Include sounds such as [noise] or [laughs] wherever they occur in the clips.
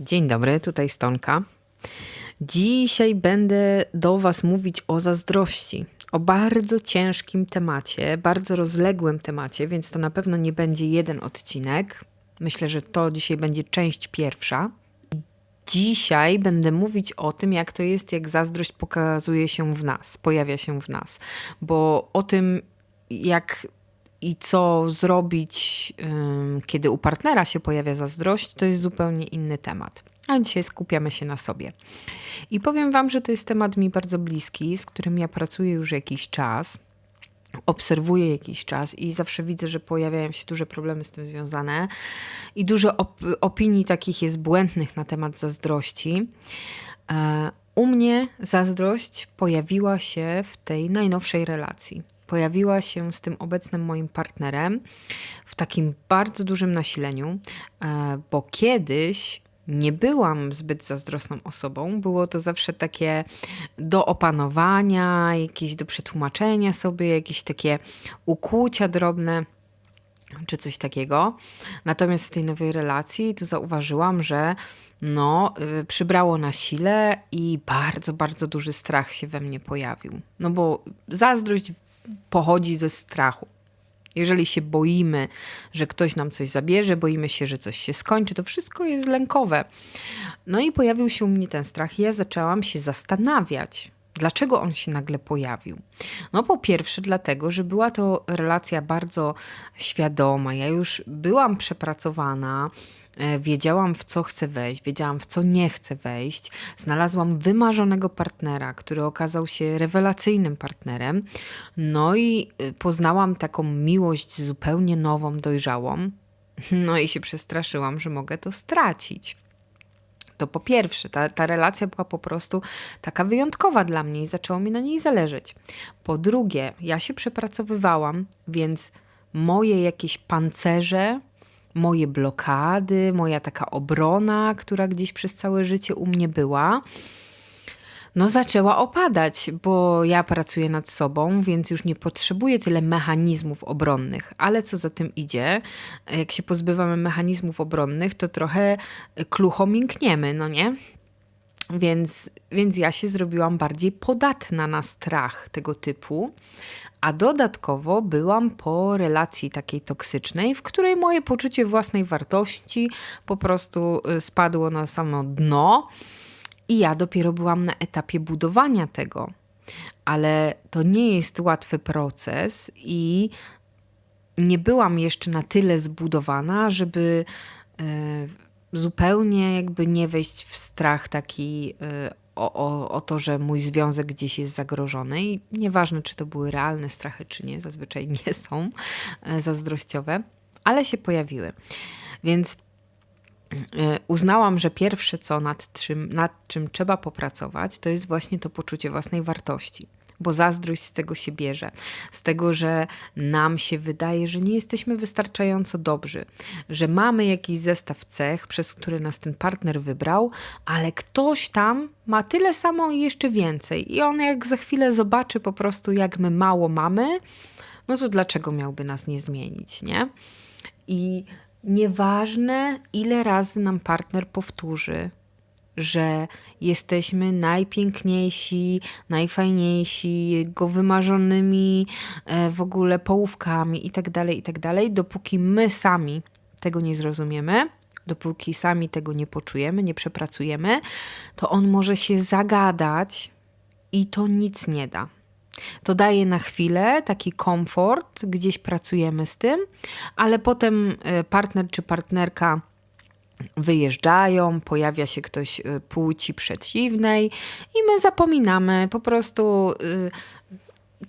Dzień dobry, tutaj Stonka. Dzisiaj będę do Was mówić o zazdrości. O bardzo ciężkim temacie, bardzo rozległym temacie, więc to na pewno nie będzie jeden odcinek. Myślę, że to dzisiaj będzie część pierwsza. Dzisiaj będę mówić o tym, jak to jest, jak zazdrość pokazuje się w nas, pojawia się w nas. Bo o tym, jak i co zrobić, kiedy u partnera się pojawia zazdrość, to jest zupełnie inny temat. A dzisiaj skupiamy się na sobie. I powiem Wam, że to jest temat mi bardzo bliski, z którym ja pracuję już jakiś czas. Obserwuję jakiś czas i zawsze widzę, że pojawiają się duże problemy z tym związane, i dużo op opinii takich jest błędnych na temat zazdrości. E, u mnie zazdrość pojawiła się w tej najnowszej relacji pojawiła się z tym obecnym moim partnerem w takim bardzo dużym nasileniu, e, bo kiedyś nie byłam zbyt zazdrosną osobą. Było to zawsze takie do opanowania, jakieś do przetłumaczenia sobie, jakieś takie ukłucia drobne czy coś takiego. Natomiast w tej nowej relacji to zauważyłam, że no, y, przybrało na sile i bardzo, bardzo duży strach się we mnie pojawił. No bo zazdrość pochodzi ze strachu. Jeżeli się boimy, że ktoś nam coś zabierze, boimy się, że coś się skończy, to wszystko jest lękowe. No i pojawił się u mnie ten strach, i ja zaczęłam się zastanawiać, Dlaczego on się nagle pojawił? No, po pierwsze, dlatego, że była to relacja bardzo świadoma. Ja już byłam przepracowana, e, wiedziałam w co chcę wejść, wiedziałam w co nie chcę wejść. Znalazłam wymarzonego partnera, który okazał się rewelacyjnym partnerem. No i e, poznałam taką miłość zupełnie nową, dojrzałą. [laughs] No i się przestraszyłam, że mogę to stracić. To po pierwsze, ta, ta relacja była po prostu taka wyjątkowa dla mnie i zaczęło mi na niej zależeć. Po drugie, ja się przepracowywałam, więc moje jakieś pancerze, moje blokady, moja taka obrona, która gdzieś przez całe życie u mnie była, no zaczęła opadać, bo ja pracuję nad sobą, więc już nie potrzebuję tyle mechanizmów obronnych. Ale co za tym idzie, jak się pozbywamy mechanizmów obronnych, to trochę klucho miękniemy, no nie? Więc, więc ja się zrobiłam bardziej podatna na strach tego typu, a dodatkowo byłam po relacji takiej toksycznej, w której moje poczucie własnej wartości po prostu y, spadło na samo dno. I ja dopiero byłam na etapie budowania tego. Ale to nie jest łatwy proces i nie byłam jeszcze na tyle zbudowana, żeby y, zupełnie jakby nie wejść w strach taki y, o, o, o to, że mój związek gdzieś jest zagrożony. I nieważne, czy to były realne strachy, czy nie, zazwyczaj nie są y, zazdrościowe, ale się pojawiły. Więc E, uznałam, że pierwsze co nad czym, nad czym trzeba popracować, to jest właśnie to poczucie własnej wartości. Bo zazdrość z tego się bierze, z tego, że nam się wydaje, że nie jesteśmy wystarczająco dobrzy, że mamy jakiś zestaw cech, przez który nas ten partner wybrał, ale ktoś tam ma tyle samo i jeszcze więcej. I on, jak za chwilę zobaczy po prostu, jak my mało mamy, no to dlaczego miałby nas nie zmienić, nie? I Nieważne, ile razy nam partner powtórzy, że jesteśmy najpiękniejsi, najfajniejsi, jego wymarzonymi e, w ogóle połówkami i tak dalej, i tak dopóki my sami tego nie zrozumiemy, dopóki sami tego nie poczujemy, nie przepracujemy, to on może się zagadać i to nic nie da. To daje na chwilę taki komfort, gdzieś pracujemy z tym, ale potem e, partner czy partnerka wyjeżdżają, pojawia się ktoś e, płci przeciwnej i my zapominamy po prostu e,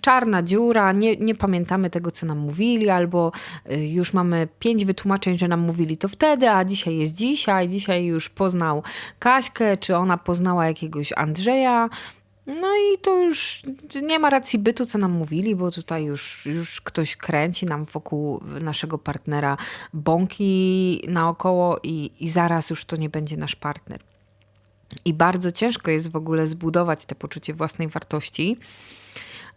czarna dziura, nie, nie pamiętamy tego, co nam mówili, albo już mamy pięć wytłumaczeń, że nam mówili to wtedy, a dzisiaj jest dzisiaj, dzisiaj już poznał Kaśkę, czy ona poznała jakiegoś Andrzeja, no i to już nie ma racji bytu, co nam mówili, bo tutaj już, już ktoś kręci nam wokół naszego partnera bąki naokoło i, i zaraz już to nie będzie nasz partner. I bardzo ciężko jest w ogóle zbudować te poczucie własnej wartości,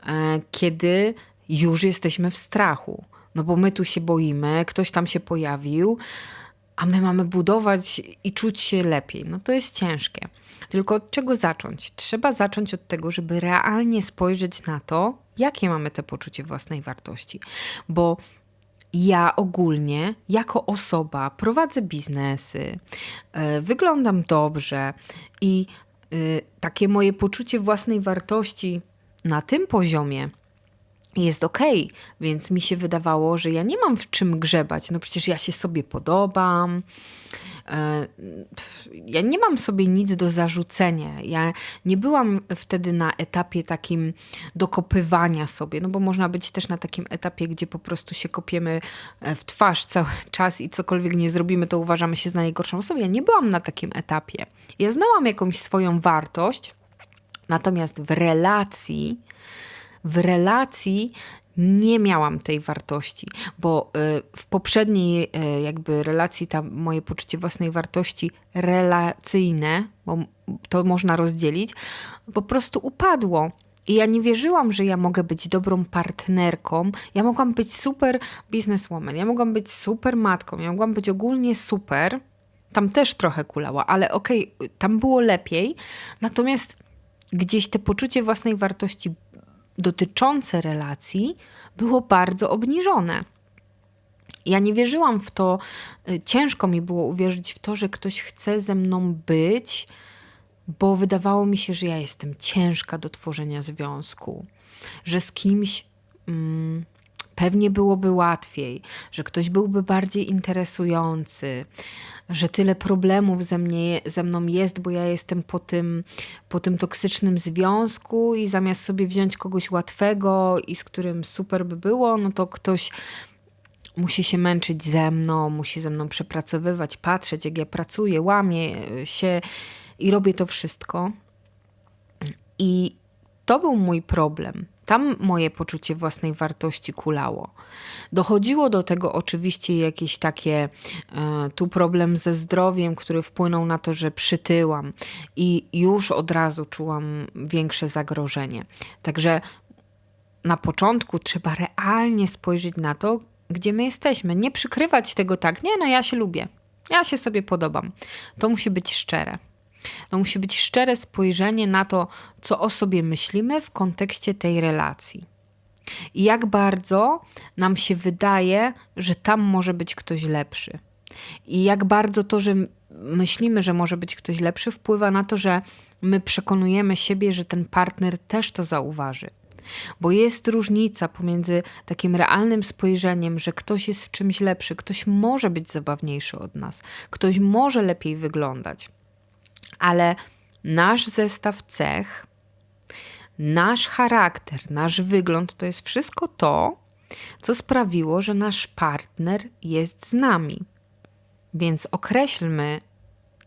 e, kiedy już jesteśmy w strachu. No bo my tu się boimy, ktoś tam się pojawił, a my mamy budować i czuć się lepiej. No to jest ciężkie. Tylko od czego zacząć? Trzeba zacząć od tego, żeby realnie spojrzeć na to, jakie mamy te poczucie własnej wartości. Bo ja ogólnie jako osoba prowadzę biznesy, e, wyglądam dobrze i e, takie moje poczucie własnej wartości na tym poziomie jest ok, więc mi się wydawało, że ja nie mam w czym grzebać. No przecież ja się sobie podobam. E, ja nie mam sobie nic do zarzucenia. Ja nie byłam wtedy na etapie takim dokopywania sobie, no bo można być też na takim etapie, gdzie po prostu się kopiemy e, w twarz cały czas i cokolwiek nie zrobimy, to uważamy się za najgorszą osobę. Ja nie byłam na takim etapie. Ja znałam jakąś swoją wartość, natomiast w relacji w relacji nie miałam tej wartości, bo y, w poprzedniej y, jakby relacji tam moje poczucie własnej wartości relacyjne, bo to można rozdzielić, po prostu upadło. I ja nie wierzyłam, że ja mogę być dobrą partnerką. Ja mogłam być super bizneswoman, ja mogłam być super matką, ja mogłam być ogólnie super. Tam też trochę kulała, ale okej, okay, tam było lepiej. Natomiast gdzieś te poczucie własnej wartości dotyczące relacji było bardzo obniżone. Ja nie wierzyłam w to, y, ciężko mi było uwierzyć w to, że ktoś chce ze mną być, bo wydawało mi się, że ja jestem ciężka do tworzenia związku, że z kimś mm, pewnie byłoby łatwiej, że ktoś byłby bardziej interesujący, że tyle problemów ze, mnie, ze mną jest, bo ja jestem po tym, po tym toksycznym związku i zamiast sobie wziąć kogoś łatwego i z którym super by było, no to ktoś musi się męczyć ze mną, musi ze mną przepracowywać, patrzeć, jak ja pracuję, łamię się i robię to wszystko. I to był mój problem. Tam moje poczucie własnej wartości kulało. Dochodziło do tego oczywiście jakieś takie, e, tu problem ze zdrowiem, który wpłynął na to, że przytyłam i już od razu czułam większe zagrożenie. Także na początku trzeba realnie spojrzeć na to, gdzie my jesteśmy. Nie przykrywać tego tak, nie, no ja się lubię, ja się sobie podobam. To musi być szczere. To musi być szczere spojrzenie na to, co o sobie myślimy w kontekście tej relacji. I jak bardzo nam się wydaje, że tam może być ktoś lepszy. I jak bardzo to, że myślimy, że może być ktoś lepszy, wpływa na to, że my przekonujemy siebie, że ten partner też to zauważy. Bo jest różnica pomiędzy takim realnym spojrzeniem, że ktoś jest w czymś lepszy, ktoś może być zabawniejszy od nas, ktoś może lepiej wyglądać ale nasz zestaw cech, nasz charakter, nasz wygląd to jest wszystko to, co sprawiło, że nasz partner jest z nami. Więc określmy,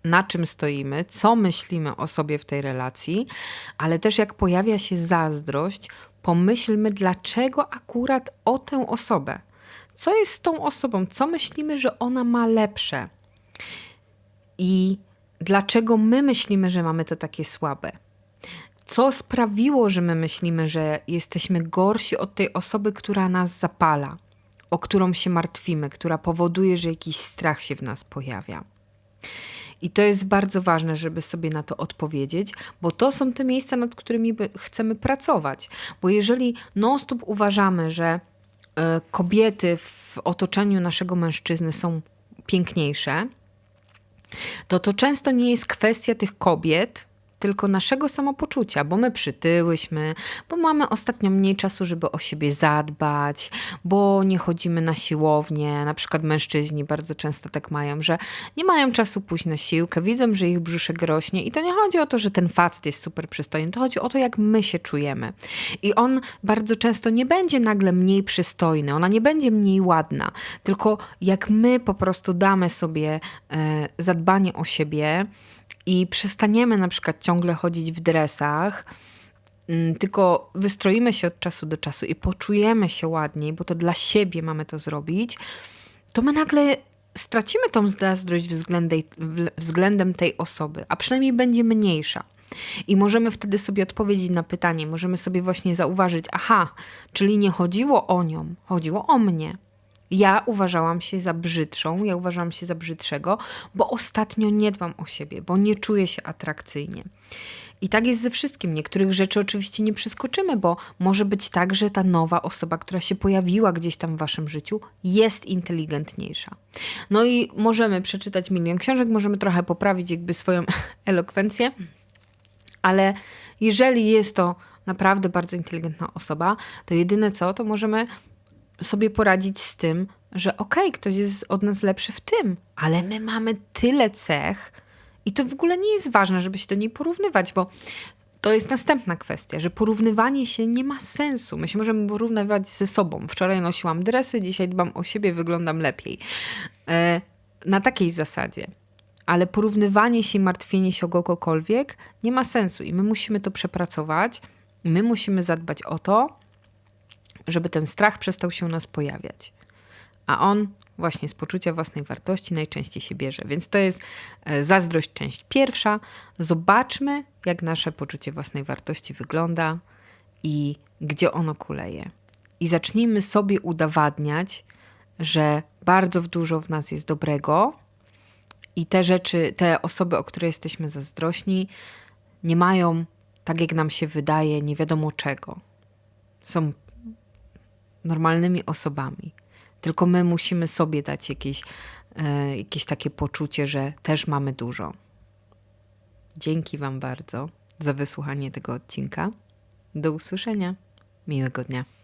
na czym stoimy, co myślimy o sobie w tej relacji, ale też jak pojawia się zazdrość, pomyślmy, dlaczego akurat o tę osobę. Co jest z tą osobą? Co myślimy, że ona ma lepsze? I dlaczego my myślimy, że mamy to takie słabe. Co sprawiło, że my myślimy, że jesteśmy gorsi od tej osoby, która nas zapala, o którą się martwimy, która powoduje, że jakiś strach się w nas pojawia. I to jest bardzo ważne, żeby sobie na to odpowiedzieć, bo to są te miejsca, nad którymi chcemy pracować. Bo jeżeli non-stop uważamy, że y, kobiety w otoczeniu naszego mężczyzny są piękniejsze, to to często nie jest kwestia tych kobiet, tylko naszego samopoczucia, bo my przytyłyśmy, bo mamy ostatnio mniej czasu, żeby o siebie zadbać, bo nie chodzimy na siłownię. Na przykład mężczyźni bardzo często tak mają, że nie mają czasu pójść na siłkę, widzą, że ich brzuszek rośnie i to nie chodzi o to, że ten facet jest super przystojny, to chodzi o to, jak my się czujemy. I on bardzo często nie będzie nagle mniej przystojny, ona nie będzie mniej ładna, tylko jak my po prostu damy sobie e, zadbanie o siebie, i przestaniemy na przykład ciągle chodzić w dresach, mm, tylko wystroimy się od czasu do czasu i poczujemy się ładniej, bo to dla siebie mamy to zrobić, to my nagle stracimy tą zazdrość względem tej osoby, a przynajmniej będzie mniejsza. I możemy wtedy sobie odpowiedzieć na pytanie, możemy sobie właśnie zauważyć, aha, czyli nie chodziło o nią, chodziło o mnie. Ja uważałam się za brzydszą, ja uważałam się za brzydszego, bo ostatnio nie dbam o siebie, bo nie czuję się atrakcyjnie. I tak jest ze wszystkim. Niektórych rzeczy oczywiście nie przeskoczymy, bo może być tak, że ta nowa osoba, która się pojawiła gdzieś tam w waszym życiu, jest inteligentniejsza. No i możemy przeczytać milion książek, możemy trochę poprawić jakby swoją [laughs] elokwencję, ale jeżeli jest to naprawdę bardzo inteligentna osoba, to jedyne co, to możemy sobie poradzić z tym, że okej, ktoś jest od nas lepszy w tym, ale my mamy tyle cech i to w ogóle nie jest ważne, żeby się do niej porównywać, bo to jest następna kwestia, że porównywanie się nie ma sensu. My się możemy porównywać ze sobą. Wczoraj nosiłam dresy, dzisiaj dbam o siebie, wyglądam lepiej. E, na takiej zasadzie. Ale porównywanie się i martwienie się o kogokolwiek nie ma sensu i my musimy to przepracować. My musimy zadbać o to, żeby ten strach przestał się u nas pojawiać. A on właśnie z poczucia własnej wartości najczęściej się bierze. Więc to jest e, zazdrość część pierwsza. Zobaczmy, jak nasze poczucie własnej wartości wygląda i gdzie ono kuleje. I zacznijmy sobie udowadniać, że bardzo dużo w nas jest dobrego i te rzeczy, te osoby, o które jesteśmy zazdrośni, nie mają, tak jak nam się wydaje, nie wiadomo czego. Są normalnymi osobami. Tylko my musimy sobie dać jakieś, e, jakieś takie poczucie, że też mamy dużo. Dzięki Wam bardzo za wysłuchanie tego odcinka. Do usłyszenia. Miłego dnia.